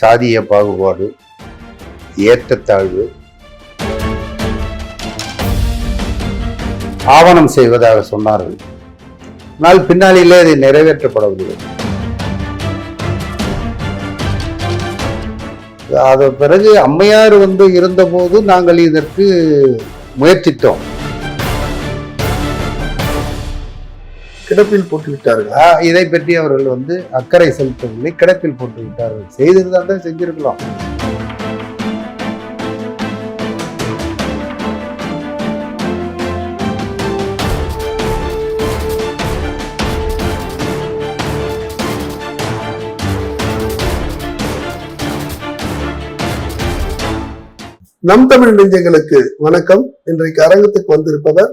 சாதிய பாகுபாடு ஏற்றத்தாழ்வு ஆவணம் செய்வதாக சொன்னார்கள். ஆனால் பின்னாளிலே அது நிறைவேற்றப்படவில்லை. அது பிறகு அம்மையார் வந்து இருந்தபோது நாங்கள் இதற்கு முயற்சித்தோம். கிடப்பில் போட்டு விட்டார்கள் இதை பற்றி அவர்கள் வந்து அக்கறை செலுத்தவில்லை. கிடப்பில் போட்டு விட்டார்கள் செய்திருந்தா தான் செஞ்சிருக்கலாம். நம் தமிழ் நெஞ்சங்களுக்கு வணக்கம். இன்றைக்கு அரங்கத்துக்கு வந்திருப்பவர்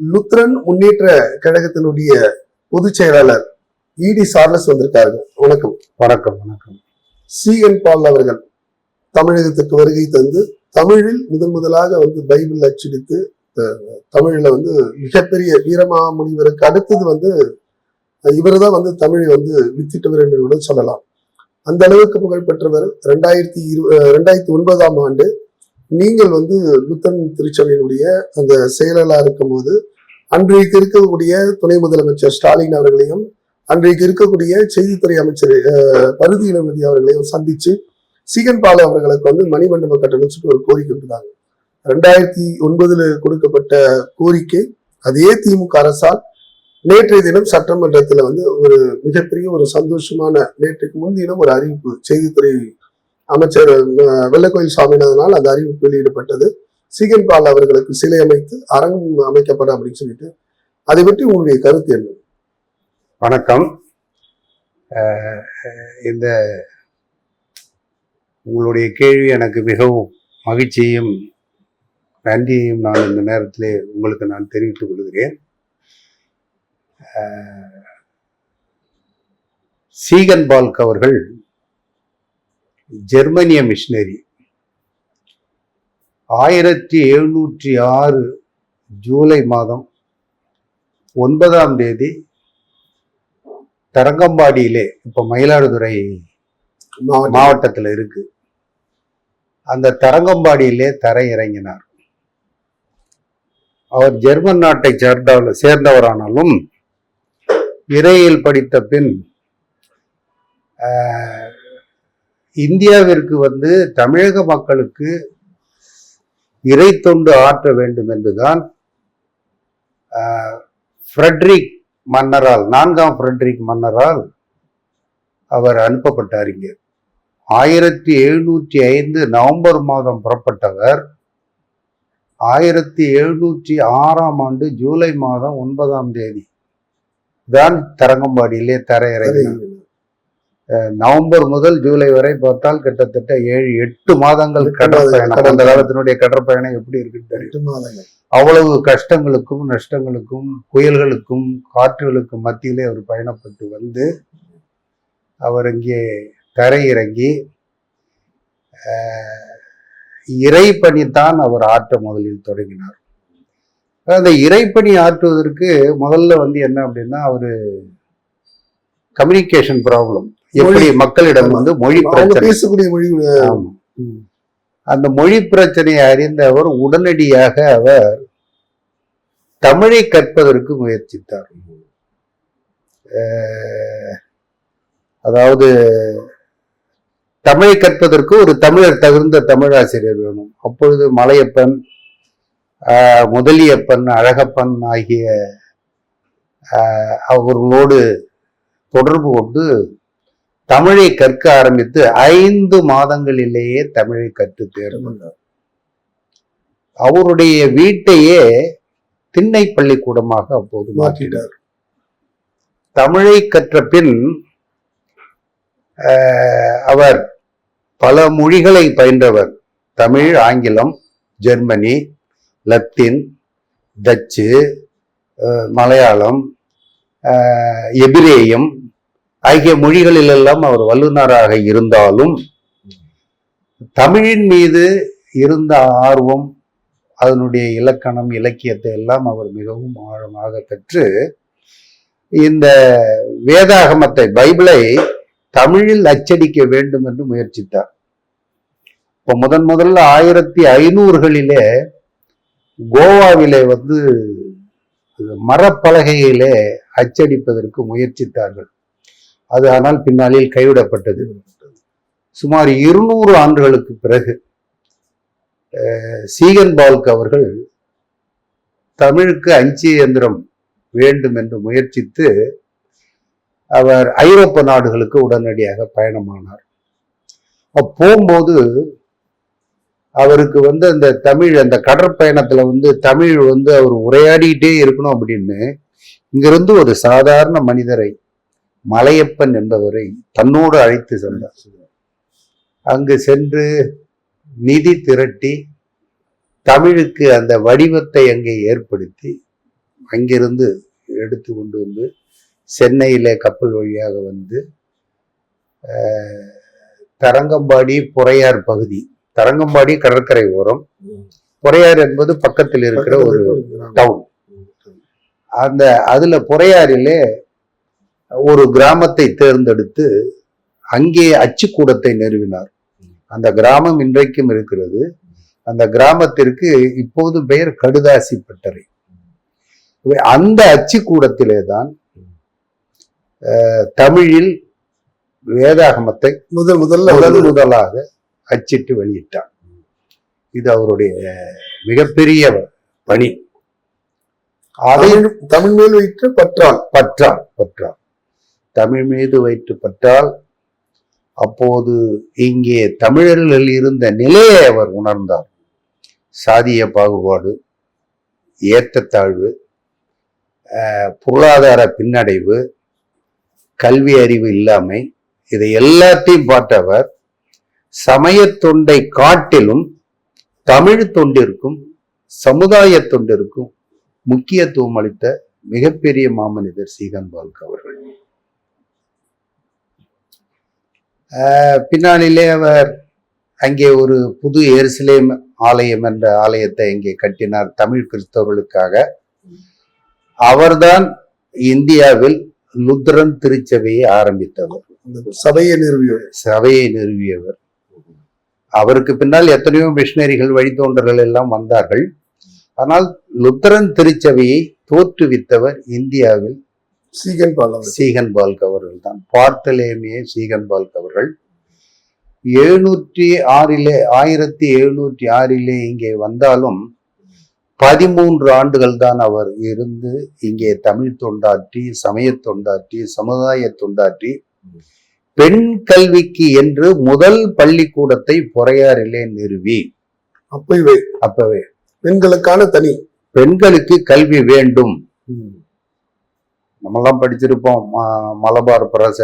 லுத்ரன் முன்னேற்ற கழகத்தினுடைய பொதுச் செயலாளர் இடி சார்லஸ் வந்திருக்கார்கள் வணக்கம். வணக்கம் வணக்கம். சி என் பால் அவர்கள் தமிழகத்துக்கு வருகை தந்து தமிழில் முதன் முதலாக வந்து பைபிள் அச்சடித்து தமிழ்ல வந்து மிகப்பெரிய வீரமாமுனிவருக்கு அடுத்தது வந்து இவர் தான் வந்து தமிழை வந்து வித்திட்டவர் என்று கூட சொல்லலாம். அந்த அளவுக்கு புகழ் பெற்றவர் ரெண்டாயிரத்தி இரு ரெண்டாயிரத்தி ஒன்பதாம் ஆண்டு நீங்கள் வந்து லுத்தன் திருச்சபையினுடைய அந்த செயலாளராக இருக்கும்போது அன்றைக்கு இருக்கக்கூடிய துணை முதலமைச்சர் ஸ்டாலின் அவர்களையும் அன்றைக்கு இருக்கக்கூடிய செய்தித்துறை அமைச்சர் பருதி இளமதி அவர்களையும் சந்திச்சு சீகன் பாலு அவர்களுக்கு வந்து மணிமண்டப கட்டணம் சொல்லிட்டு ஒரு கோரிக்கை விடுத்தாங்க. ரெண்டாயிரத்தி ஒன்பதுல கொடுக்கப்பட்ட கோரிக்கை அதே திமுக அரசால் நேற்றைய தினம் சட்டமன்றத்துல வந்து ஒரு மிகப்பெரிய ஒரு சந்தோஷமான நேற்றுக்கு முன்தினம் ஒரு அறிவிப்பு செய்தித்துறை அமைச்சர் வெள்ளக்கோயில் சுவாமிநாதனால் அந்த அறிவிப்பு வெளியிடப்பட்டது. சீகன் பால் அவர்களுக்கு சிலை அமைத்து அரங்கம் அமைக்கப்படும் அப்படின்னு சொல்லிட்டு அதை பற்றி உங்களுடைய கருத்து என்ன? வணக்கம். இந்த உங்களுடைய கேள்வி எனக்கு மிகவும் மகிழ்ச்சியும் நன்றியையும் நான் இந்த நேரத்தில் உங்களுக்கு நான் தெரிவித்துக் கொள்கிறேன். சீகன்பால்க் சீகன் அவர்கள் ஜெர்மனிய மிஷினரி. ஆயிரத்தி எழுநூற்றி ஆறு ஜூலை மாதம் ஒன்பதாம் தேதி தரங்கம்பாடியிலே இப்ப மயிலாடுதுறை மாவட்ட மாவட்டத்தில் இருக்கு. அந்த தரங்கம்பாடியிலே தரை இறங்கினார். அவர் ஜெர்மன் நாட்டை சேர்ந்த சேர்ந்தவரானாலும் இறையில் படித்த பின் இந்தியாவிற்கு வந்து தமிழக மக்களுக்கு இறை தொண்டு ஆற்ற வேண்டும் என்றுதான் ஆஹ், ஃப்ரெட்ரிக் மன்னரால் நான்காம் ஃப்ரெட்ரிக் மன்னரால் அவர் அனுப்பப்பட்டார் இங்கே. ஆயிரத்தி எழுநூற்றி ஐந்து நவம்பர் மாதம் புறப்பட்டவர். ஆயிரத்தி எழுநூற்றி ஆறாம் ஆண்டு ஜூலை மாதம் ஒன்பதாம் தேதி. தான் தரங்கம்பாடியிலே தரையிறங்கினார். நவம்பர் முதல் ஜூலை வரை பார்த்தால் கிட்டத்தட்ட ஏழு எட்டு மாதங்கள் கடற்பயணம். அந்த காலத்தினுடைய கடற்பயணம் எப்படி இருக்குன்னு தெரியும். அவ்வளவு கஷ்டங்களுக்கும் நஷ்டங்களுக்கும் புயல்களுக்கும் காற்றுகளுக்கும் மத்தியிலே அவர் பயணப்பட்டு வந்து அவர் இங்கே தரையிறங்கி ஆஹ், இறைப்பணித்தான் அவர் ஆற்ற முதலில் தொடங்கினார். அந்த இறைப்பணி ஆற்றுவதற்கு முதல்ல வந்து என்ன அப்படின்னா அவரு கம்யூனிகேஷன் ப்ராப்ளம் எப்படி மக்களிடம் வந்து மொழி பிரச்சனை? பேசக்கூடிய மொழி. அந்த மொழி பிரச்சனையை அறிந்த அவர் உடனடியாக அவர் தமிழை கற்பதற்கு முயற்சித்தார். அதாவது தமிழை கற்பதற்கு ஒரு தமிழர் தகுந்த தமிழாசிரியர் வேணும். அப்பொழுது மலையப்பன் முதலியப்பன் அழகப்பன் ஆகிய அவர்களோடு தொடர்பு கொண்டு தமிழை கற்க ஆரம்பித்து ஐந்து மாதங்களிலேயே தமிழை கற்று தேர்ந்தார் அவருடைய வீட்டையே திண்ணை பள்ளிக்கூடமாக அப்போது மாற்றினார். தமிழை கற்ற பின் அவர் பல மொழிகளை பயின்றவர். தமிழ் ஆங்கிலம் ஜெர்மனி லத்தீன் டச்சு மலையாளம் எபிரேயம் ஆகிய மொழிகளிலெல்லாம் அவர் வல்லுநராக இருந்தாலும் தமிழின் மீது இருந்த ஆர்வம் அதனுடைய இலக்கணம் இலக்கியத்தை எல்லாம் அவர் மிகவும் ஆழமாக கற்று இந்த வேதாகமத்தை பைபிளை தமிழில் அச்சடிக்க வேண்டும் என்று முயற்சித்தார். இப்போ முதன் முதல்ல ஆயிரத்தி ஐநூறுகளிலே கோவாவிலே வந்து மரப்பலகையிலே அச்சடிப்பதற்கு முயற்சித்தார்கள். அது ஆனால் பின்னாளில் கைவிடப்பட்டது. சுமார் இருநூறு ஆண்டுகளுக்கு பிறகு சீகன் பால்க் அவர்கள் தமிழுக்கு அஞ்சு இயந்திரம் வேண்டும் என்று முயற்சித்து அவர் ஐரோப்ப நாடுகளுக்கு உடனடியாக பயணமானார். போகும்போது அவருக்கு வந்து அந்த தமிழ் அந்த கடற்பயணத்துல வந்து தமிழ் வந்து அவர் உரையாடிக்கிட்டே இருக்கணும் அப்படின்னு இங்கிருந்து ஒரு சாதாரண மனிதரை மலையப்பன் என்பவரை தன்னோடு அழைத்து சென்றார். அங்கு சென்று நிதி திரட்டி தமிழுக்கு அந்த வடிவத்தை அங்கே ஏற்படுத்தி அங்கிருந்து எடுத்து கொண்டு வந்து சென்னையிலே கப்பல் வழியாக வந்து தரங்கம்பாடி பொறையார் பகுதி தரங்கம்பாடி கடற்கரை ஓரம். பொறையார் என்பது பக்கத்தில் இருக்கிற ஒரு டவுன் அந்த அதுல பொறையாறிலே ஒரு கிராமத்தை தேர்ந்தெடுத்து அங்கே அச்சுக்கூடத்தை நிறுவினார். அந்த கிராமம் இன்றைக்கும் இருக்கிறது. அந்த கிராமத்திற்கு இப்போது பெயர் கடுதாசி பட்டறை அந்த அச்சுக்கூடத்திலே தான் தமிழில் வேதாகமத்தை முதல் முதல்ல முதல் முதலாக அச்சிட்டு வெளியிட்டார். இது அவருடைய மிகப்பெரிய பணி. அதை தமிழ் மேல் வைத்து பற்றான். பற்றால் பற்றால் தமிழ் மீது வைத்துப்பட்டால் அப்போது இங்கே தமிழர்கள் இருந்த நிலையை அவர் உணர்ந்தார். சாதிய பாகுபாடு ஏற்றத்தாழ்வு பொருளாதார பின்னடைவு கல்வி அறிவு இல்லாமை இதை எல்லாத்தையும் பார்த்தவர் சமய தொண்டை காட்டிலும் தமிழ் தொண்டிற்கும் சமுதாய தொண்டிற்கும் முக்கியத்துவம் அளித்த மிகப்பெரிய மாமனிதர் சீகன் பால்க் அவர்கள். பின்னாளிலே அவர் அங்கே ஒரு புது எருசலேம் ஆலயம் என்ற ஆலயத்தை இங்கே கட்டினார் தமிழ் கிறிஸ்தவர்களுக்காக. அவர்தான் இந்தியாவில் லுத்ரன் திருச்சபையை ஆரம்பித்தவர். சபையை நிறுவியவர். சபையை நிறுவியவர். அவருக்கு பின்னால் எத்தனையோ மிஷினரிகள் வழித்தோன்றர்கள் எல்லாம் வந்தார்கள். ஆனால் லுத்தரன் திருச்சபையை தோற்றுவித்தவர் இந்தியாவில் சீகன் பாலவர் சீகன் பால்க் அவர்கள் தான். பார்த்தலேமியே சீகன் பால்க் அவர்கள் எழுநூற்றி ஆறிலே ஆயிரத்தி எழுநூற்றி ஆறிலே இங்கே வந்தாலும் பதிமூன்று ஆண்டுகள் தான் அவர் இருந்து இங்கே தமிழ் தொண்டாற்றி சமய தொண்டாற்றி சமுதாய தொண்டாற்றி பெண் கல்விக்கு என்று முதல் பள்ளிக்கூடத்தை பொறையாறிலே நிறுவி. அப்பவே. அப்பவே. பெண்களுக்கான தனி. பெண்களுக்கு கல்வி வேண்டும். நம்மெல்லாம் படிச்சிருப்போம். ம- மலபார் பிரச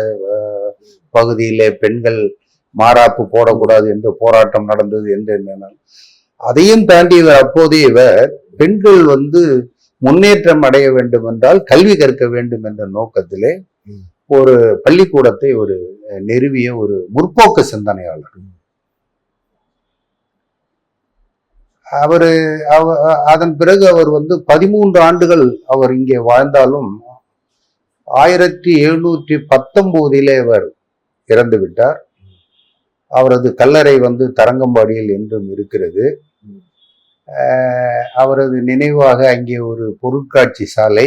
பகுதியிலே பெண்கள் மாறாப்பு போடக்கூடாது என்று போராட்டம் நடந்தது என்று அதையும் தாண்டி இவர் அப்போதே இவர் பெண்கள் வந்து முன்னேற்றம் அடைய வேண்டும் என்றால் கல்வி கற்க வேண்டும் என்ற நோக்கத்திலே ஒரு பள்ளிக்கூடத்தை ஒரு நிறுவிய ஒரு முற்போக்கு சிந்தனையாளர். அவரு அவ- அதன் பிறகு அவர் வந்து பதிமூன்று ஆண்டுகள் அவர் இங்கே வாழ்ந்தாலும் ஆயிரத்தி எழுநூற்றி பத்தொன்பதிலே அவர் இறந்து விட்டார் அவரது கல்லறை வந்து தரங்கம்பாடியில் என்றும் இருக்கிறது. அவரது நினைவாக அங்கே ஒரு பொருட்காட்சி சாலை.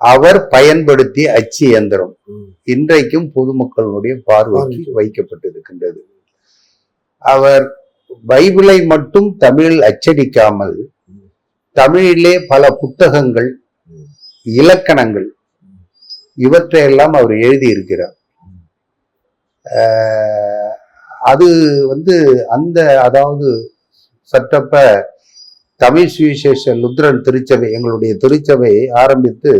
அவர் பயன்படுத்திய அச்சு இயந்திரம். இன்றைக்கும் பொதுமக்களுடைய பார்வைக்கு. வைக்கப்பட்டிருக்கின்றது. அவர் பைபிளை மட்டும் தமிழில் அச்சடிக்காமல் தமிழிலே பல புத்தகங்கள் இலக்கணங்கள் இவற்றையெல்லாம் அவர் எழுதியிருக்கிறார். அது வந்து அந்த அதாவது சற்றப்ப தமிழ் சுவிசேஷ லுத்ரன் திருச்சபை எங்களுடைய திருச்சபை ஆரம்பித்து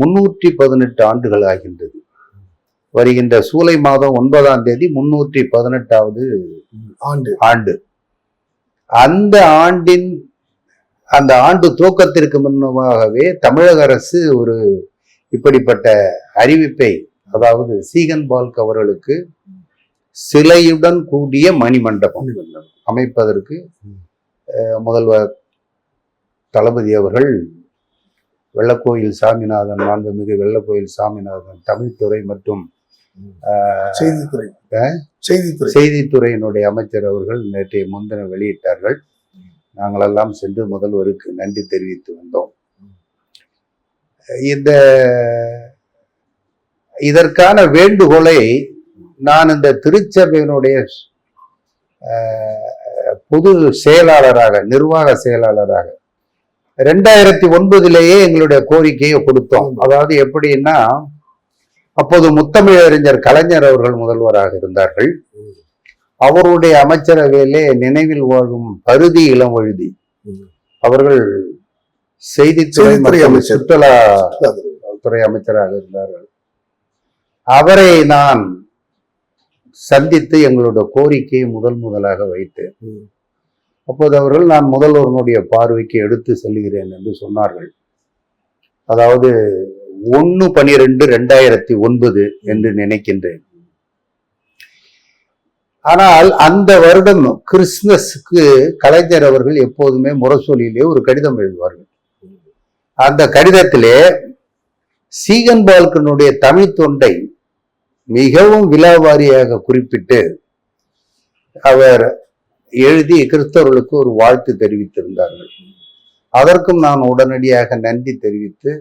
முன்னூற்றி பதினெட்டு ஆண்டுகள் ஆகின்றது. வருகின்ற சூலை மாதம் ஒன்பதாம் தேதி முன்னூற்றி பதினெட்டாவது ஆண்டு. ஆண்டு. அந்த ஆண்டின் அந்த ஆண்டு துவக்கத்திற்கு முன்னமாகவே தமிழக அரசு ஒரு இப்படிப்பட்ட அறிவிப்பை அதாவது சீகன் பால்க் அவர்களுக்கு சிலையுடன் கூடிய மணிமண்டபம் அமைப்பதற்கு முதல்வர் தளபதி அவர்கள் வெள்ளக்கோயில் சாமிநாதன் மாண்புமிகு வெள்ளக்கோயில் சாமிநாதன் தமிழ்துறை மற்றும் செய்தித்துறை? செய்தித்துறை. செய்தித்துறையினுடைய அமைச்சர் அவர்கள் நேற்றைய முன்தினம் வெளியிட்டார்கள். நாங்களெல்லாம் சென்று முதல்வருக்கு நன்றி தெரிவித்து வந்தோம். இந்த இதற்கான வேண்டுகோளை நான் இந்த திருச்சபையினுடைய பொது செயலாளராக நிர்வாக செயலாளராக ரெண்டாயிரத்தி ஒன்பதுலேயே எங்களுடைய கோரிக்கையை கொடுத்தோம் அதாவது எப்படின்னா அப்போது முத்தமிழறிஞர் கலைஞர் அவர்கள் முதல்வராக இருந்தார்கள் அவருடைய அமைச்சரவையிலே நினைவில் வாழும் பருதி இளம்வழுதி ம். அவர்கள் செய்தித்துறை அமைச்சர். சுற்றுலா துறை அமைச்சராக இருந்தார்கள் அவரை நான் சந்தித்து எங்களுடைய கோரிக்கையை முதல் முதலாக வைத்தேன். அப்போது அவர்கள் நான் முதல்வரனுடைய பார்வைக்கு எடுத்து செல்கிறேன் என்று சொன்னார்கள் அதாவது ஒன்னு பனிரெண்டு ரெண்டாயிரத்தி ஒன்பது என்று நினைக்கின்றேன் ஆனால் அந்த வருடம் கிறிஸ்துமஸுக்கு கலைஞர் அவர்கள் எப்போதுமே முரசொலியிலே ஒரு கடிதம் எழுதுவார்கள் அந்த கடிதத்திலே சீகன் பால்கனுடைய தமிழ் தொண்டை மிகவும் விலாவாரியாக குறிப்பிட்டு அவர் எழுதி கிறிஸ்தவர்களுக்கு ஒரு வாழ்த்து தெரிவித்திருந்தார்கள். அதற்கும் நான் உடனடியாக நன்றி தெரிவித்து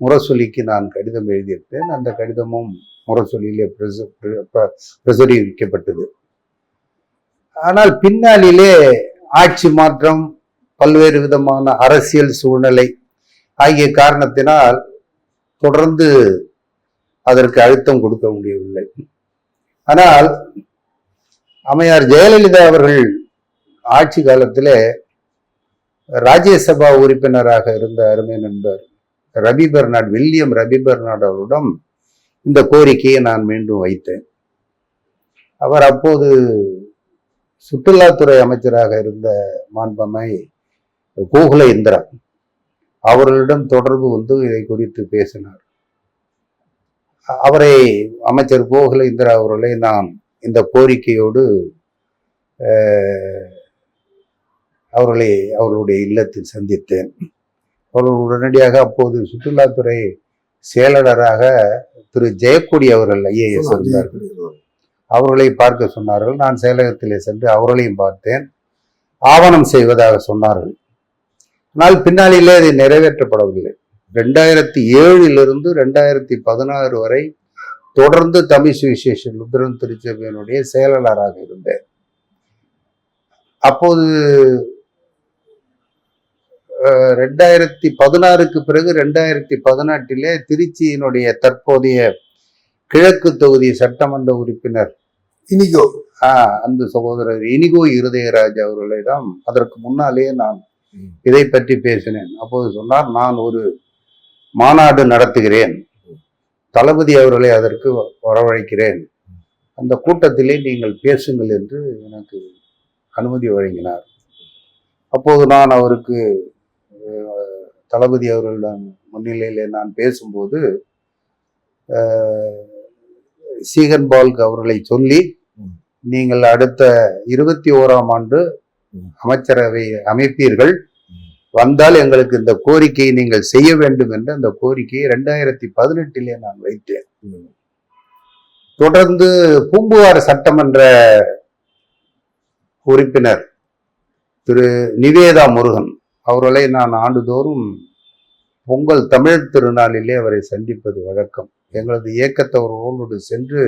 முரசொலிக்கு நான் கடிதம் எழுதியிருந்தேன் அந்த கடிதமும் முரசொலியிலே பிரசு பிர- ப- பிரசுரிக்கப்பட்டது ஆனால் பின்னாளிலே ஆட்சி மாற்றம் பல்வேறு விதமான அரசியல் சூழ்நிலை ஆகிய காரணத்தினால் தொடர்ந்து அதற்கு அழுத்தம் கொடுக்க முடியவில்லை. ஆனால் அம்மையார் ஜெயலலிதா அவர்கள் ஆட்சி காலத்திலே ராஜ்யசபா உறுப்பினராக இருந்த அருமை நண்பர் Rabi Bernard William Rabi Bernard அவரிடம் இந்த கோரிக்கையை நான் மீண்டும் வைத்தேன். அவர் அப்போது சுற்றுலாத்துறை அமைச்சராக இருந்த மாண்பமை கோகுல இந்திரா. அவர்களிடம் தொடர்பு வந்து இதை குறித்து பேசினார். அவரை அமைச்சர் கோகுல இந்திரா அவர்களை நான் இந்த கோரிக்கையோடு அவர்களை அவர்களுடைய இல்லத்தில் சந்தித்தேன். அவர்கள் உடனடியாக அப்போது சுற்றுலாத்துறை செயலாளராக திரு ஜெயக்கொடி அவர்கள் ஐஏஎஸ் இருந்தார்கள் அவர்களை பார்க்க சொன்னார்கள். நான் செயலகத்திலே சென்று அவர்களையும் பார்த்தேன். ஆவணம் செய்வதாக சொன்னார்கள். ஆனால் பின்னாளிலே அது நிறைவேற்றப்படவில்லை ரெண்டாயிரத்தி ஏழிலிருந்து ரெண்டாயிரத்தி பதினாறு வரை தொடர்ந்து தமிழ் சுவிசேஷ லுத்ரன் திருச்சபையினுடைய செயலாளராக இருந்தேன் அப்போது ரெண்டாயிரத்தி பதினாறுக்கு பிறகு ரெண்டாயிரத்தி பதினெட்டிலே திருச்சியினுடைய தற்போதைய கிழக்கு தொகுதி சட்டமன்ற உறுப்பினர் இனிகோ அந்த சகோதரர் இனிகோ இருதயராஜ் அவர்களிடம் அதற்கு முன்னாலேயே நான். இதை பற்றி பேசினேன். அப்போது சொன்னார் நான் ஒரு மாநாடு நடத்துகிறேன். தளபதி அவர்களை அதற்கு வரவழைக்கிறேன். அந்த கூட்டத்திலே நீங்கள் பேசுங்கள் என்று எனக்கு அனுமதி வழங்கினார். அப்போது நான் அவருக்கு தளபதி அவர்களிடம் முன்னிலையிலே நான் பேசும்போது சீகன்பால்க் அவர்களை சொல்லி நீங்கள் அடுத்த இருபத்தி ஓராம் ஆண்டு அமைச்சரவை அமைப்பீர்கள். வந்தால் எங்களுக்கு இந்த கோரிக்கையை நீங்கள் செய்ய வேண்டும் என்று அந்த கோரிக்கையை ரெண்டாயிரத்தி பதினெட்டிலே நான் வைத்தேன். தொடர்ந்து பூம்புகார் சட்டமன்ற உறுப்பினர் திரு நிவேதா முருகன் அவர்களை நான் ஆண்டுதோறும் பொங்கல் தமிழ் திருநாளிலே அவரை சந்திப்பது வழக்கம். எங்களது இயக்கத்தவர்களோடு சென்று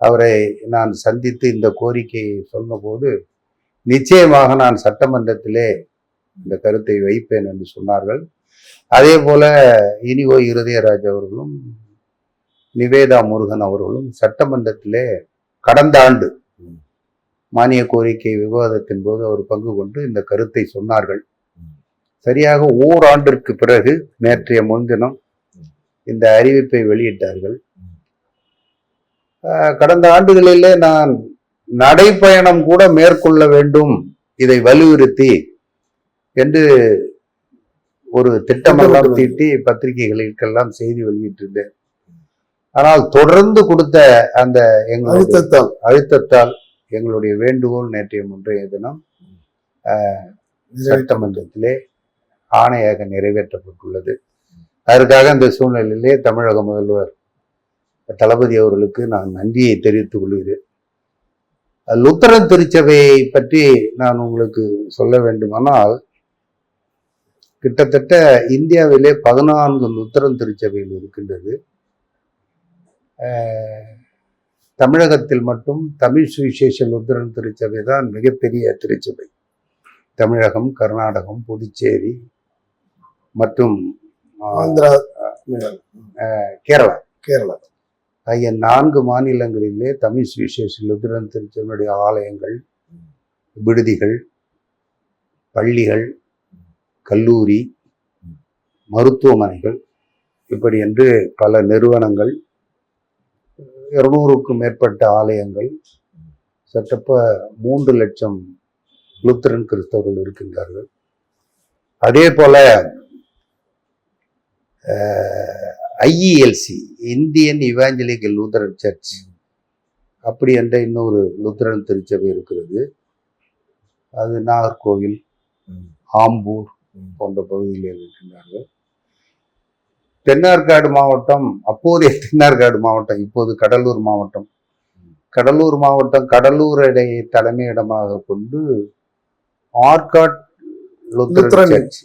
அவரை நான் சந்தித்து இந்த கோரிக்கையை சொன்னபோது நிச்சயமாக நான் சட்டமன்றத்திலே இந்த கருத்தை வைப்பேன் என்று சொன்னார்கள். அதே போல இனிகோ இருதயராஜ் அவர்களும் நிவேதா முருகன் அவர்களும் சட்டமன்றத்திலே கடந்த ஆண்டு மானிய கோரிக்கை விவாதத்தின் போது அவர் பங்கு கொண்டு இந்த கருத்தை சொன்னார்கள். சரியாக ஓராண்டிற்கு பிறகு நேற்றைய முன்தினம் இந்த அறிவிப்பை வெளியிட்டார்கள். கடந்த ஆண்டுகளிலே நான் நடைப்பயணம் கூட மேற்கொள்ள வேண்டும். இதை வலியுறுத்தி என்று ஒரு திட்டமெல்லாம் தீட்டி பத்திரிகைகளுக்கெல்லாம் செய்தி வெளியிட்டிருந்தேன். ஆனால் தொடர்ந்து கொடுத்த அந்த எங்களுடைய அழுத்தத்தால். அழுத்தத்தால் எங்களுடைய வேண்டுகோள் நேற்றைய முன்றைய தினம் சட்டமன்றத்திலே ஆணையாக நிறைவேற்றப்பட்டுள்ளது. அதற்காக இந்த சூழ்நிலையிலே தமிழக முதல்வர் தளபதி அவர்களுக்கு நான் நன்றியை தெரிவித்துக் கொள்கிறேன். லுத்தரன் திருச்சபையை பற்றி நான் உங்களுக்கு சொல்ல வேண்டுமானால் கிட்டத்தட்ட இந்தியாவிலே பதினான்கு லுத்தரன் திருச்சபைகள் இருக்கின்றது. தமிழகத்தில் மட்டும் தமிழ் சுவிசேஷ லுத்தரன் திருச்சபை தான் மிகப்பெரிய திருச்சபை. தமிழகம் கர்நாடகம் புதுச்சேரி மற்றும் ஆந்திரா கேரளா. கேரளா. ஆகிய நான்கு மாநிலங்களிலே தமிழ் சுவிசேஷ லுத்திரன் திருச்சபையுடைய ஆலயங்கள் விடுதிகள் பள்ளிகள் கல்லூரி மருத்துவமனைகள் இப்படி என்று பல நிறுவனங்கள் இருநூறுக்கும் மேற்பட்ட ஆலயங்கள் சட்டப்ப மூன்று லட்சம் லுத்திரன் கிறிஸ்தவர்கள் இருக்கின்றார்கள். அதே போல IELC Indian Evangelical Lutheran Church அப்படி என்ற இன்னொரு லூத்தரன் திருச்சபை இருக்கிறது. அது நாகர்கோவில் ஆம்பூர் போன்ற பகுதிகளில் இருக்கின்றார்கள். தென்னார்காடு மாவட்டம் அப்போதைய தென்னார்காடு மாவட்டம் இப்போது கடலூர் மாவட்டம். கடலூர் மாவட்டம் கடலூரை தலைமையிடமாக கொண்டு ஆர்காட்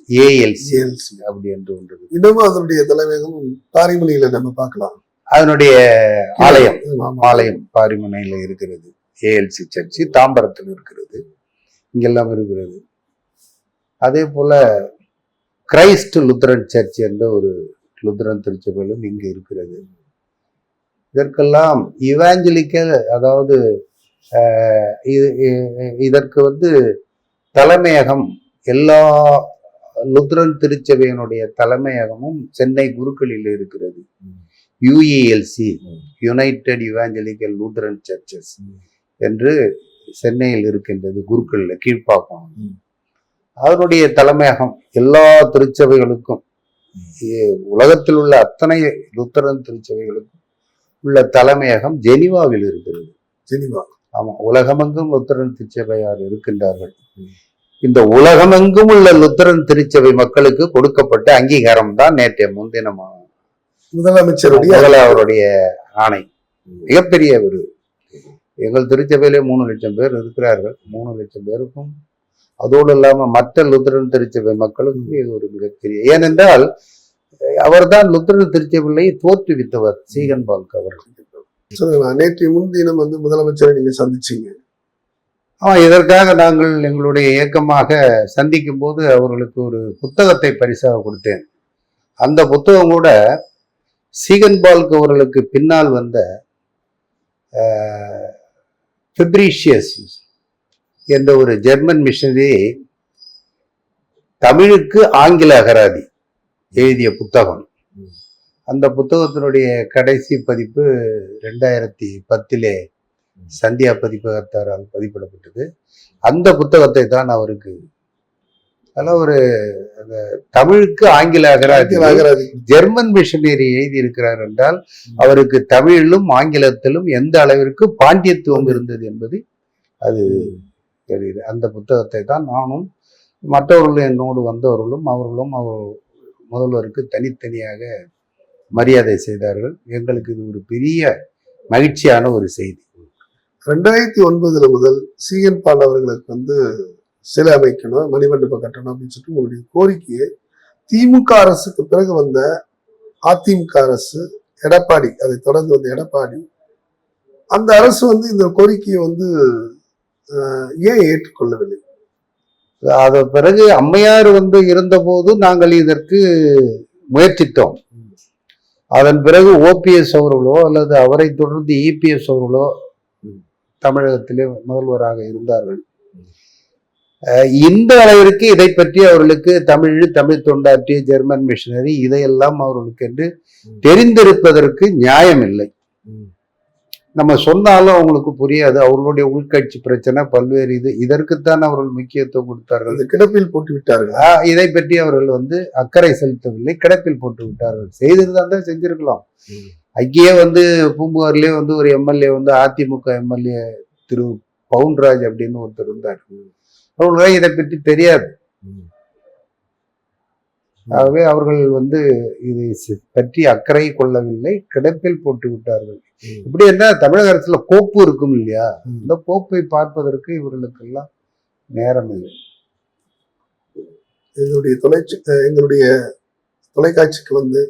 ஏஎல்சி ALC. அப்படி என்று ஒன்று. இன்னமும் அதனுடைய தலைமையகம் பாரிமணியில நம்ம பார்க்கலாம். அதனுடைய ஆலயம். ஆலயம் பாரிமனையில் இருக்கிறது. ஏஎல்சி சர்ச்சு தாம்பரத்தில் இருக்கிறது. இங்கெல்லாம் இருக்கிறது. அதே போல கிரைஸ்ட் லுத்தரன் சர்ச் என்ற ஒரு லுத்தரன் திருச்சபையிலும் இங்கு இருக்கிறது. இதற்கெல்லாம் இவாஞ்சலிக்கல் அதாவது இது- இதற்கு வந்து தலைமையகம் எல்லா லுத்ரன் திருச்சபையினுடைய தலைமையகமும் சென்னை குருக்களில் இருக்கிறது UELC United Evangelical Lutheran Churches என்று சென்னையில் இருக்கின்றது குருக்கள்ல கீழ்ப்பாக்கம். அதனுடைய தலைமையகம் எல்லா திருச்சபைகளுக்கும் உலகத்தில் உள்ள அத்தனை லுத்தரன் திருச்சபைகளுக்கும் உள்ள தலைமையகம் ஜெனிவாவில் இருக்கிறது ஜெனிவா ஆமா உலகமெங்கும் லுத்தரன் திருச்சபையார் இருக்கின்றார்கள். இந்த உலகமெங்கும் உள்ள லுத்தரன் திருச்சபை மக்களுக்கு கொடுக்கப்பட்ட அங்கீகாரம் தான் நேற்றைய முன்தினம் முதலமைச்சருடைய அவருடைய ஆணை. மிகப்பெரிய ஒரு எங்கள் திருச்சபையிலே மூணு லட்சம் பேர் இருக்கிறார்கள். மூணு லட்சம் பேருக்கும் அதோடு இல்லாம மற்ற லுத்தரன் திருச்சபை மக்களுக்கும் இது ஒரு மிகப்பெரிய ஏனென்றால் அவர்தான் லுத்தரன் திருச்சபையை தோற்றுவித்தவர் சீகன் பால்க் அவர்கள். நேற்று முன்தினம் வந்து முதலமைச்சரை நீங்க சந்திச்சீங்க. இதற்காக நாங்கள் எங்களுடைய இயக்கமாக சந்திக்கும் போது அவர்களுக்கு ஒரு புத்தகத்தை பரிசாக கொடுத்தேன். அந்த புத்தகம் கூட சீகன்பால்க் அவர்களுக்கு பின்னால் வந்த பிப்ரீஷியஸ் என்ற ஒரு ஜெர்மன் மிஷனரி தமிழுக்கு ஆங்கில அகராதி எழுதிய புத்தகம். அந்த புத்தகத்தினுடைய கடைசி பதிப்பு ரெண்டாயிரத்தி பத்திலே சந்தியா பதிப்பகத்தாரால் பதிப்பிடப்பட்டது. அந்த புத்தகத்தை தான் அவருக்கு அதெல்லாம் ஒரு அந்த தமிழுக்கு ஆங்கில அகராதி ஜெர்மன் மிஷனரி எழுதி இருக்கிறார் என்றால் அவருக்கு தமிழிலும் ஆங்கிலத்திலும் எந்த அளவிற்கு பாண்டியத்துவம் இருந்தது என்பது அது தெரியுது. அந்த புத்தகத்தை தான் நானும் மற்றவர்களும் என்னோடு வந்தவர்களும் அவர்களும் அவர் முதல்வருக்கு தனித்தனியாக மரியாதை செய்தார்கள். எங்களுக்கு இது ஒரு பெரிய மகிழ்ச்சியான ஒரு செய்தி. ரெண்டாயிரத்தி ஒன்பதுல முதல் சிஎன் பால் அவர்களுக்கு வந்து சிலை அமைக்கணும் மணிமண்டபம் கட்டணும் அப்படின்னு சொல்லிட்டு உங்களுடைய கோரிக்கையை திமுக அரசுக்கு பிறகு வந்த அதிமுக அரசு எடப்பாடி அதை தொடர்ந்து வந்த எடப்பாடி அந்த அரசு வந்து இந்த கோரிக்கையை வந்து ஏன் ஏற்றுக்கொள்ளவில்லை அது பிறகு அம்மையார் வந்து இருந்தபோது நாங்கள் இதற்கு முயற்சித்தோம் அதன் பிறகு ஓபிஎஸ் அவர்களோ அல்லது அவரை தொடர்ந்து இபிஎஸ் அவர்களோ. தமிழகத்திலே முதல்வராக இருந்தார்கள். இந்த அளவிற்கு இதை பற்றி அவர்களுக்கு தமிழ் தமிழ் தொண்டாற்றிய ஜெர்மன் மிஷனரி இதையெல்லாம் அவர்களுக்கு என்று. தெரிந்திருப்பதற்கு நியாயம் இல்லை நம்ம சொன்னாலும் அவங்களுக்கு புரியாது. அவர்களுடைய உள்கட்சி பிரச்சனை பல்வேறு இது இதற்குத்தான் அவர்கள் முக்கியத்துவம் கொடுத்தார்கள். கிடப்பில் போட்டு விட்டார்கள். இதை பற்றி அவர்கள் வந்து அக்கறை செலுத்தவில்லை. கிடப்பில் போட்டு விட்டார்கள். செய்திருந்தா தான் செஞ்சிருக்கலாம். அங்கேயே வந்து பூம்புகார்லயே வந்து ஒரு எம்எல்ஏ வந்து அதிமுக எம்எல்ஏ திரு பவுன்ராஜ் அப்படின்னு ஒருத்தர் இருந்தார். அவர்களுக்கு இதை பற்றி தெரியாது. ஆகவே அவர்கள் வந்து இதை பற்றி அக்கறை கொள்ளவில்லை. கிடப்பில் போட்டு விட்டார்கள். இப்படி என்ன தமிழக அரசுல கோப்பு இருக்கும் இல்லையா. இந்த கோப்பை பார்ப்பதற்கு இவர்களுக்கெல்லாம் நேரம் இல்லை. எங்களுடைய தொலைச்சி அஹ் எங்களுடைய தொலைக்காட்சிக்கு வந்து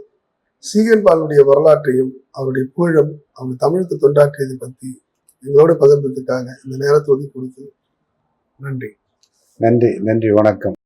சீகன்பாலுடைய வரலாற்றையும் அவருடைய புகழும் அவர் தமிழுக்கு தொண்டாற்றியதை பத்தி எங்களோட பகிர்ந்ததுக்காக இந்த நேரத்தை ஒதுக்கி கொடுத்து நன்றி. நன்றி நன்றி வணக்கம்.